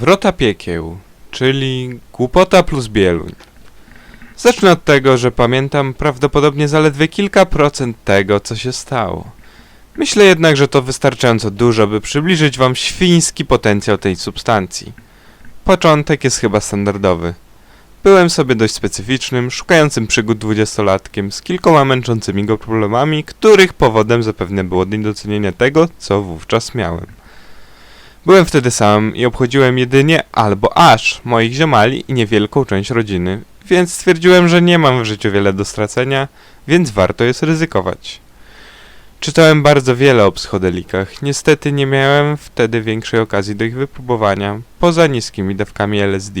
Wrota piekieł, czyli głupota plus bieluń. Zacznę od tego, że pamiętam prawdopodobnie zaledwie kilka procent tego, co się stało. Myślę jednak, że to wystarczająco dużo, by przybliżyć wam świński potencjał tej substancji. Początek jest chyba standardowy. Byłem sobie dość specyficznym, szukającym przygód dwudziestolatkiem z kilkoma męczącymi go problemami, których powodem zapewne było niedocenienie tego, co wówczas miałem. Byłem wtedy sam i obchodziłem jedynie albo aż moich ziomali i niewielką część rodziny, więc stwierdziłem, że nie mam w życiu wiele do stracenia, więc warto jest ryzykować. Czytałem bardzo wiele o psychodelikach. Niestety nie miałem wtedy większej okazji do ich wypróbowania, poza niskimi dawkami LSD,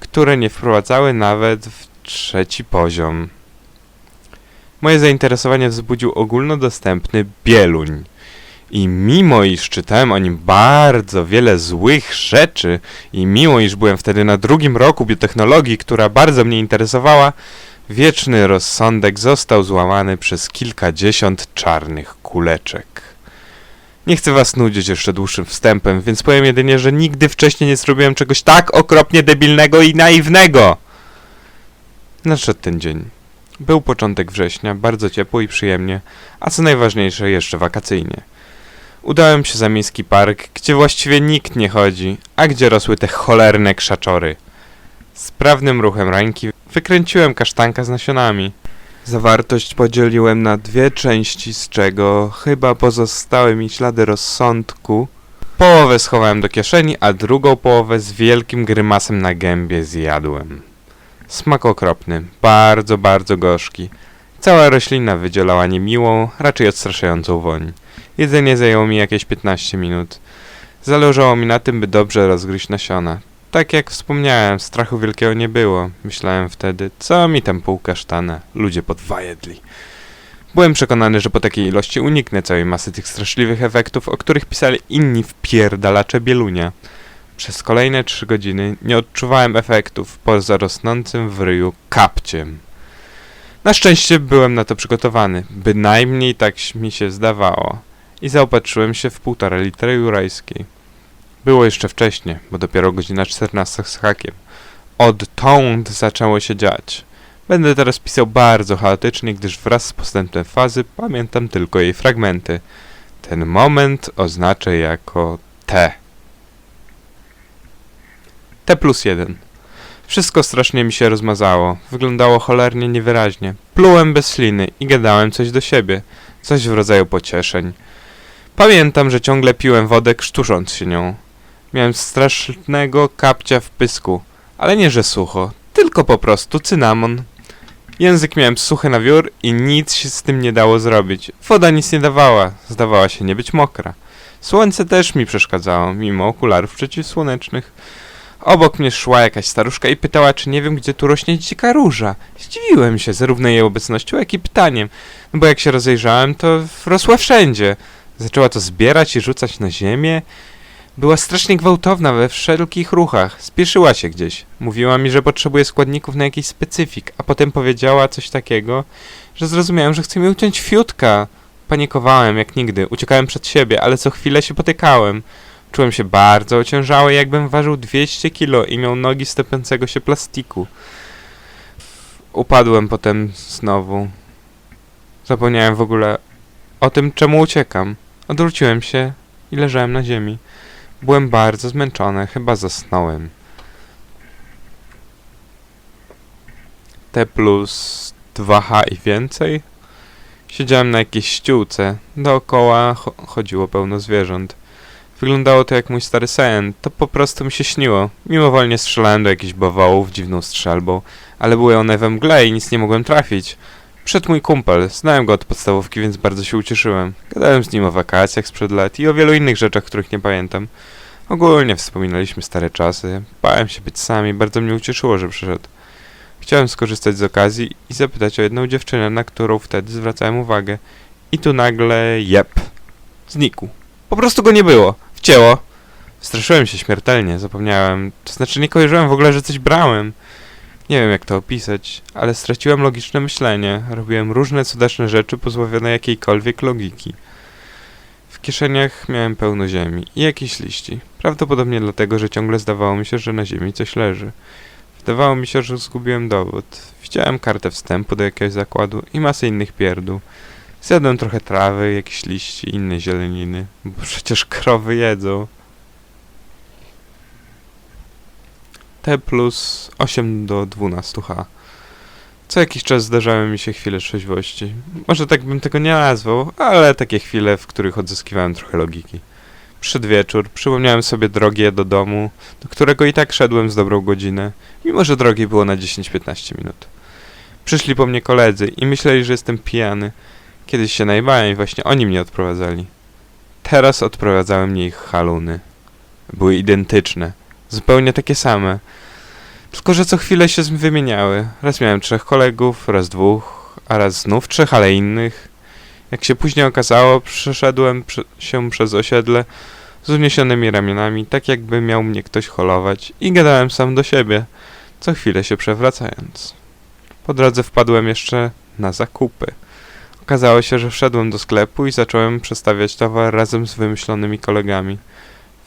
które nie wprowadzały nawet w trzeci poziom. Moje zainteresowanie wzbudził ogólnodostępny bieluń. I mimo iż czytałem o nim bardzo wiele złych rzeczy i mimo iż byłem wtedy na drugim roku biotechnologii, która bardzo mnie interesowała, wieczny rozsądek został złamany przez kilkadziesiąt czarnych kuleczek. Nie chcę was nudzić jeszcze dłuższym wstępem, więc powiem jedynie, że nigdy wcześniej nie zrobiłem czegoś tak okropnie debilnego i naiwnego. Nadszedł ten dzień. Był początek września, bardzo ciepło i przyjemnie, a co najważniejsze jeszcze wakacyjnie. Udałem się za miejski park, gdzie właściwie nikt nie chodzi, a gdzie rosły te cholerne krzaczory. Sprawnym ruchem ręki wykręciłem kasztanka z nasionami. Zawartość podzieliłem na dwie części, z czego chyba pozostały mi ślady rozsądku. Połowę schowałem do kieszeni, a drugą połowę z wielkim grymasem na gębie zjadłem. Smak okropny, bardzo, bardzo gorzki. Cała roślina wydzielała niemiłą, raczej odstraszającą woń. Jedzenie zajęło mi jakieś 15 minut. Zależało mi na tym, by dobrze rozgryźć nasiona. Tak jak wspomniałem, strachu wielkiego nie było. Myślałem wtedy, co mi tam pół kasztana, ludzie podwajedli. Byłem przekonany, że po takiej ilości uniknę całej masy tych straszliwych efektów, o których pisali inni wpierdalacze bielunia. Przez kolejne trzy godziny nie odczuwałem efektów poza rosnącym w ryju kapciem. Na szczęście byłem na to przygotowany, bynajmniej tak mi się zdawało i zaopatrzyłem się w półtora litra jurajskiej. Było jeszcze wcześnie, bo dopiero godzina 14 z hakiem. Odtąd zaczęło się dziać. Będę teraz pisał bardzo chaotycznie, gdyż wraz z postępem fazy pamiętam tylko jej fragmenty. Ten moment oznaczę jako T. T plus 1. Wszystko strasznie mi się rozmazało. Wyglądało cholernie niewyraźnie. Plułem bez śliny i gadałem coś do siebie. Coś w rodzaju pocieszeń. Pamiętam, że ciągle piłem wodę, krztusząc się nią. Miałem strasznego kapcia w pysku, ale nie że sucho, tylko po prostu cynamon. Język miałem suchy na wiór i nic się z tym nie dało zrobić. Woda nic nie dawała, zdawała się nie być mokra. Słońce też mi przeszkadzało, mimo okularów przeciwsłonecznych. Obok mnie szła jakaś staruszka i pytała, czy nie wiem, gdzie tu rośnie dzika róża. Zdziwiłem się zarówno jej obecnością, jak i pytaniem, no bo jak się rozejrzałem, to rosła wszędzie. Zaczęła to zbierać i rzucać na ziemię. Była strasznie gwałtowna we wszelkich ruchach. Spieszyła się gdzieś. Mówiła mi, że potrzebuje składników na jakiś specyfik, a potem powiedziała coś takiego, że zrozumiałem, że chce mi uciąć fiutka. Panikowałem jak nigdy, uciekałem przed siebie, ale co chwilę się potykałem. Czułem się bardzo ociężały, jakbym ważył 200 kilo i miał nogi z topiącego się plastiku. Upadłem potem znowu. Zapomniałem w ogóle o tym, czemu uciekam. Odwróciłem się i leżałem na ziemi. Byłem bardzo zmęczony, chyba zasnąłem. T plus 2H i więcej? Siedziałem na jakiejś ściółce. Dookoła cho chodziło pełno zwierząt. Wyglądało to jak mój stary sen. To po prostu mi się śniło. Mimowolnie strzelałem do jakichś bawołów dziwną strzelbą, ale były one we mgle i nic nie mogłem trafić. Przed mój kumpel. Znałem go od podstawówki, więc bardzo się ucieszyłem. Gadałem z nim o wakacjach sprzed lat i o wielu innych rzeczach, których nie pamiętam. Ogólnie wspominaliśmy stare czasy. Bałem się być sami, bardzo mnie ucieszyło, że przyszedł. Chciałem skorzystać z okazji i zapytać o jedną dziewczynę, na którą wtedy zwracałem uwagę. I tu nagle, jep, znikł. Po prostu go nie było. Wcięło. Straszyłem się śmiertelnie, zapomniałem. To znaczy nie kojarzyłem w ogóle, że coś brałem. Nie wiem jak to opisać, ale straciłem logiczne myślenie. Robiłem różne cudaczne rzeczy pozbawione jakiejkolwiek logiki. W kieszeniach miałem pełno ziemi i jakieś liści. Prawdopodobnie dlatego, że ciągle zdawało mi się, że na ziemi coś leży. Wydawało mi się, że zgubiłem dowód. Widziałem kartę wstępu do jakiegoś zakładu i masę innych pierdół. Zjadłem trochę trawy, jakieś liści i inne zieleniny, bo przecież krowy jedzą. Plus 8 do 12H. Co jakiś czas zdarzały mi się chwile trzeźwości. Może tak bym tego nie nazwał, ale takie chwile, w których odzyskiwałem trochę logiki. Przyszedł wieczór, przypomniałem sobie drogie do domu, do którego i tak szedłem z dobrą godzinę, mimo że drogi było na 10-15 minut. Przyszli po mnie koledzy i myśleli, że jestem pijany. Kiedyś się najbałem i właśnie oni mnie odprowadzali. Teraz odprowadzały mnie ich haluny. Były identyczne, zupełnie takie same. Tylko, że co chwilę się wymieniały. Raz miałem trzech kolegów, raz dwóch, a raz znów trzech, ale innych. Jak się później okazało, przeszedłem prze się przez osiedle z uniesionymi ramionami, tak jakby miał mnie ktoś holować i gadałem sam do siebie, co chwilę się przewracając. Po drodze wpadłem jeszcze na zakupy. Okazało się, że wszedłem do sklepu i zacząłem przestawiać towar razem z wymyślonymi kolegami.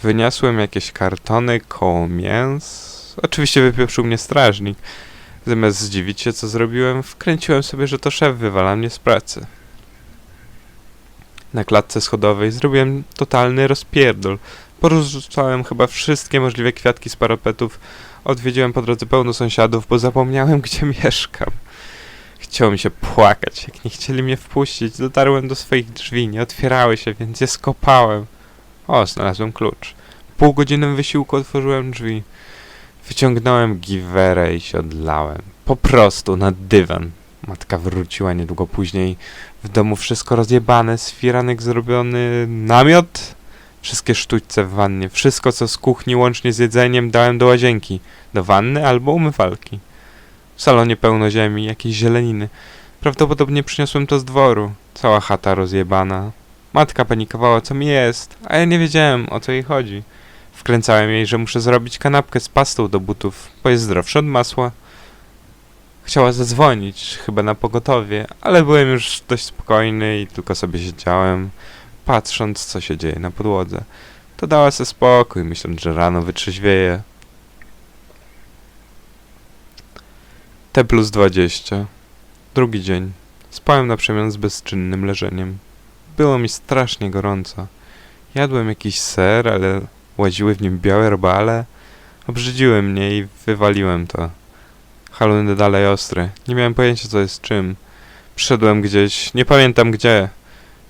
Wyniosłem jakieś kartony koło mięs. Oczywiście wypieprzył mnie strażnik. Zamiast zdziwić się, co zrobiłem, wkręciłem sobie, że to szef wywala mnie z pracy. Na klatce schodowej zrobiłem totalny rozpierdol. Porzucałem chyba wszystkie możliwe kwiatki z parapetów. Odwiedziłem po drodze pełno sąsiadów, bo zapomniałem, gdzie mieszkam. Chciało mi się płakać. Jak nie chcieli mnie wpuścić, dotarłem do swoich drzwi. Nie otwierały się, więc je skopałem. O, znalazłem klucz. Pół godziny wysiłku otworzyłem drzwi. Wyciągnąłem giwerę i się odlałem. Po prostu na dywan. Matka wróciła niedługo później. W domu wszystko rozjebane, z firanek zrobiony namiot. Wszystkie sztućce w wannie, wszystko co z kuchni łącznie z jedzeniem dałem do łazienki, do wanny albo umywalki. W salonie pełno ziemi, jakiejś zieleniny. Prawdopodobnie przyniosłem to z dworu. Cała chata rozjebana. Matka panikowała, co mi jest, a ja nie wiedziałem, o co jej chodzi. Wkręcałem jej, że muszę zrobić kanapkę z pastą do butów, bo jest zdrowsza od masła. Chciała zadzwonić, chyba na pogotowie, ale byłem już dość spokojny i tylko sobie siedziałem, patrząc, co się dzieje na podłodze. To dała se spokój, myśląc, że rano wytrzeźwieje. T plus 20. Drugi dzień. Spałem na przemian z bezczynnym leżeniem. Było mi strasznie gorąco. Jadłem jakiś ser, ale łaziły w nim białe robale. Obrzydziły mnie i wywaliłem to. Haluny dalej ostre. Nie miałem pojęcia, co jest czym. Przyszedłem gdzieś, nie pamiętam gdzie.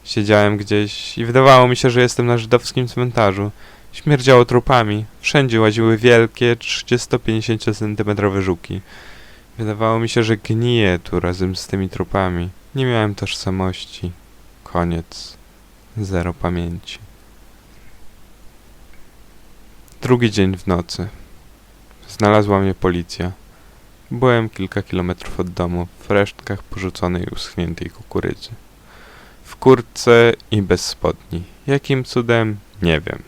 Siedziałem gdzieś i wydawało mi się, że jestem na żydowskim cmentarzu. Śmierdziało trupami. Wszędzie łaziły wielkie, 30-50 cm żuki. Wydawało mi się, że gniję tu razem z tymi trupami. Nie miałem tożsamości. Koniec. Zero pamięci. Drugi dzień w nocy. Znalazła mnie policja. Byłem kilka kilometrów od domu, w resztkach porzuconej uschniętej kukurydzy. W kurtce i bez spodni. Jakim cudem? Nie wiem.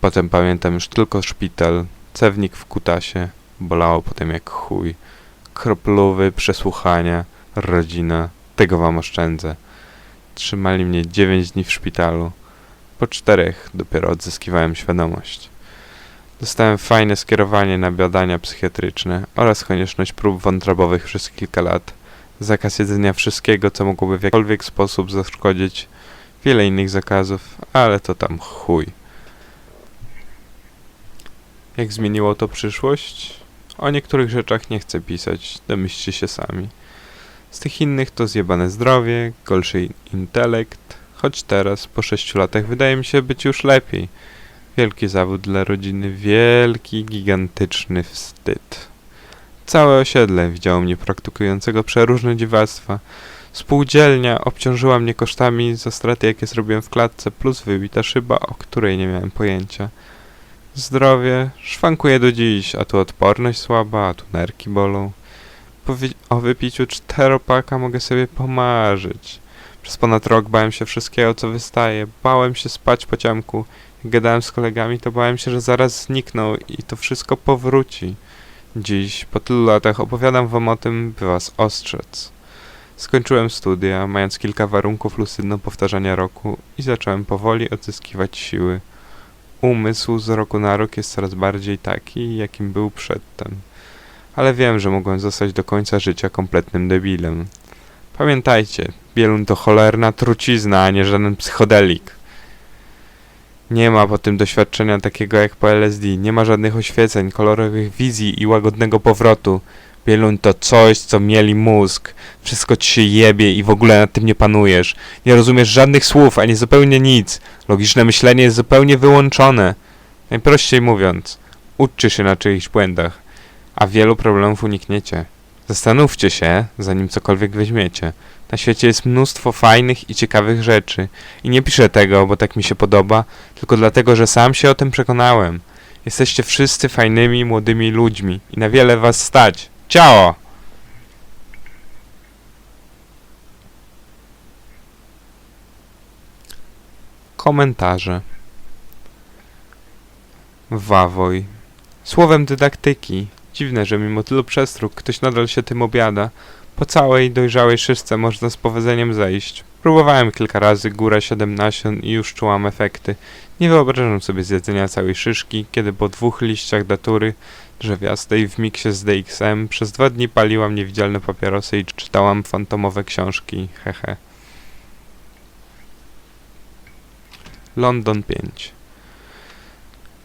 Potem pamiętam już tylko szpital, cewnik w kutasie, bolało potem jak chuj, kroplowy, przesłuchania, rodzina, tego wam oszczędzę. Trzymali mnie dziewięć dni w szpitalu. Po czterech dopiero odzyskiwałem świadomość. Dostałem fajne skierowanie na badania psychiatryczne oraz konieczność prób wątrobowych przez kilka lat. Zakaz jedzenia wszystkiego, co mogłoby w jakikolwiek sposób zaszkodzić. Wiele innych zakazów, ale to tam chuj. Jak zmieniło to przyszłość? O niektórych rzeczach nie chcę pisać, domyślcie się sami. Z tych innych to zjebane zdrowie, gorszy intelekt, choć teraz, po sześciu latach, wydaje mi się być już lepiej. Wielki zawód dla rodziny, wielki, gigantyczny wstyd. Całe osiedle widziało mnie praktykującego przeróżne dziwactwa. Spółdzielnia obciążyła mnie kosztami za straty, jakie zrobiłem w klatce, plus wybita szyba, o której nie miałem pojęcia. Zdrowie szwankuje do dziś, a tu odporność słaba, a tu nerki bolą. O wypiciu czteropaka mogę sobie pomarzyć. Przez ponad rok bałem się wszystkiego, co wystaje. Bałem się spać po ciemku. Jak gadałem z kolegami, to bałem się, że zaraz znikną i to wszystko powróci. Dziś, po tylu latach, opowiadam wam o tym, by was ostrzec. Skończyłem studia, mając kilka warunków lucydno powtarzania roku i zacząłem powoli odzyskiwać siły. umysł z roku na rok jest coraz bardziej taki, jakim był przedtem. Ale wiem, że mogłem zostać do końca życia kompletnym debilem. Pamiętajcie, Bielun to cholerna trucizna, a nie żaden psychodelik. Nie ma po tym doświadczenia takiego jak po LSD. Nie ma żadnych oświeceń, kolorowych wizji i łagodnego powrotu. Bielun to coś, co mieli mózg. Wszystko ci się jebie i w ogóle nad tym nie panujesz. Nie rozumiesz żadnych słów, ani zupełnie nic. Logiczne myślenie jest zupełnie wyłączone. Najprościej mówiąc, uczcie się na czyichś błędach, a wielu problemów unikniecie. Zastanówcie się, zanim cokolwiek weźmiecie. Na świecie jest mnóstwo fajnych i ciekawych rzeczy. I nie piszę tego, bo tak mi się podoba, tylko dlatego, że sam się o tym przekonałem. Jesteście wszyscy fajnymi, młodymi ludźmi i na wiele was stać. Ciao! Komentarze Wawoj Słowem dydaktyki. Dziwne, że mimo tylu przestróg ktoś nadal się tym obiada. Po całej dojrzałej szyszce można z powodzeniem zejść. Próbowałem kilka razy góra 7 nasion i już czułam efekty. Nie wyobrażam sobie zjedzenia całej szyszki, kiedy po dwóch liściach datury drzewiastej w miksie z DXM przez dwa dni paliłam niewidzialne papierosy i czytałam fantomowe książki. Hehe. London 5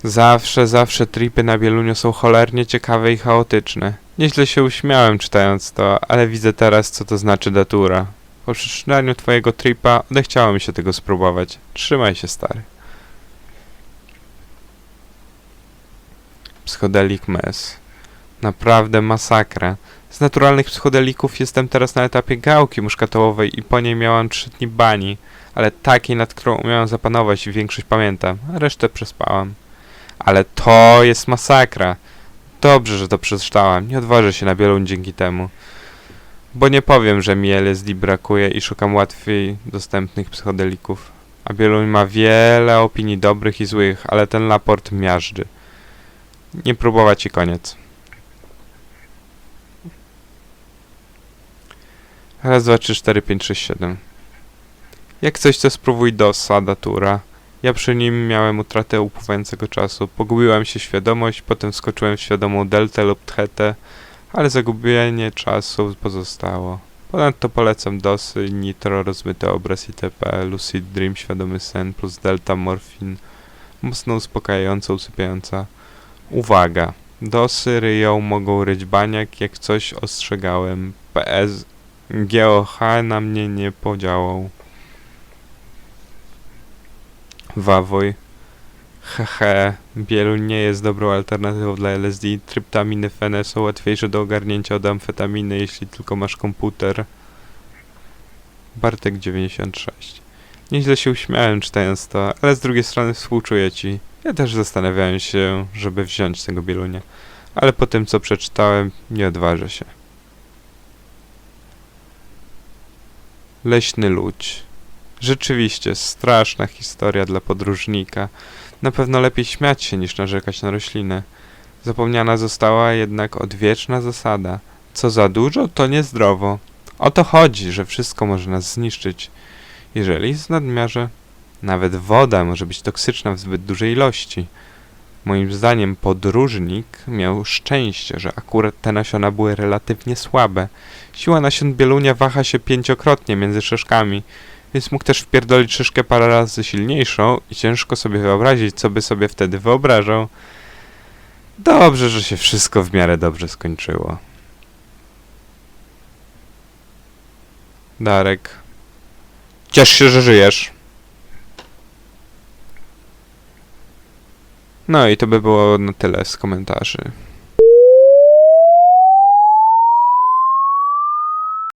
Zawsze, zawsze tripy na Bieluniu są cholernie ciekawe i chaotyczne. Nieźle się uśmiałem czytając to, ale widzę teraz, co to znaczy datura. Po przeczytaniu twojego tripa odechciało mi się tego spróbować. Trzymaj się, stary. Psychodelik Mess. Naprawdę masakra. Z naturalnych psychodelików jestem teraz na etapie gałki muszkatołowej i po niej miałam trzy dni bani, ale takiej, nad którą umiałam zapanować i większość pamiętam, a resztę przespałam. Ale to jest masakra. Dobrze, że to przeczytałam. Nie odważę się na Bieluń dzięki temu. Bo nie powiem, że mi LSD brakuje i szukam łatwiej dostępnych psychodelików. A Bieluń ma wiele opinii dobrych i złych, ale ten raport miażdży. Nie próbować i koniec. Raz, dwa, trzy, cztery, pięć, sześć, siedem. Jak coś, to spróbuj DOSa, datura. Ja przy nim miałem utratę upływającego czasu. Pogubiłam się świadomość, potem skoczyłem w świadomą deltę lub tchetę, ale zagubienie czasu pozostało. Ponadto polecam dosy, nitro, rozmyty obraz itp., lucid dream, świadomy sen plus delta morfin, mocno uspokajająca, usypiająca. Uwaga! Dosy ryją mogą ryć baniak, jak coś ostrzegałem. PS GOH na mnie nie podziałał. Wawoj. Hehe, Bieluń nie jest dobrą alternatywą dla LSD. Tryptaminy fene są łatwiejsze do ogarnięcia od amfetaminy, jeśli tylko masz komputer. Bartek 96. Nieźle się uśmiałem czytając to, ale z drugiej strony współczuję ci. Ja też zastanawiałem się, żeby wziąć tego bielunia. Ale po tym, co przeczytałem, nie odważę się. Leśny ludź. Rzeczywiście, straszna historia dla podróżnika. Na pewno lepiej śmiać się niż narzekać na roślinę. Zapomniana została jednak odwieczna zasada. Co za dużo, to niezdrowo. O to chodzi, że wszystko może nas zniszczyć. Jeżeli jest w nadmiarze, nawet woda może być toksyczna w zbyt dużej ilości. Moim zdaniem podróżnik miał szczęście, że akurat te nasiona były relatywnie słabe. Siła nasion bielunia waha się pięciokrotnie między szyszkami, więc mógł też wpierdolić szyszkę parę razy silniejszą i ciężko sobie wyobrazić, co by sobie wtedy wyobrażał. Dobrze, że się wszystko w miarę dobrze skończyło. Darek. Ciesz się, że żyjesz. No i to by było na tyle z komentarzy.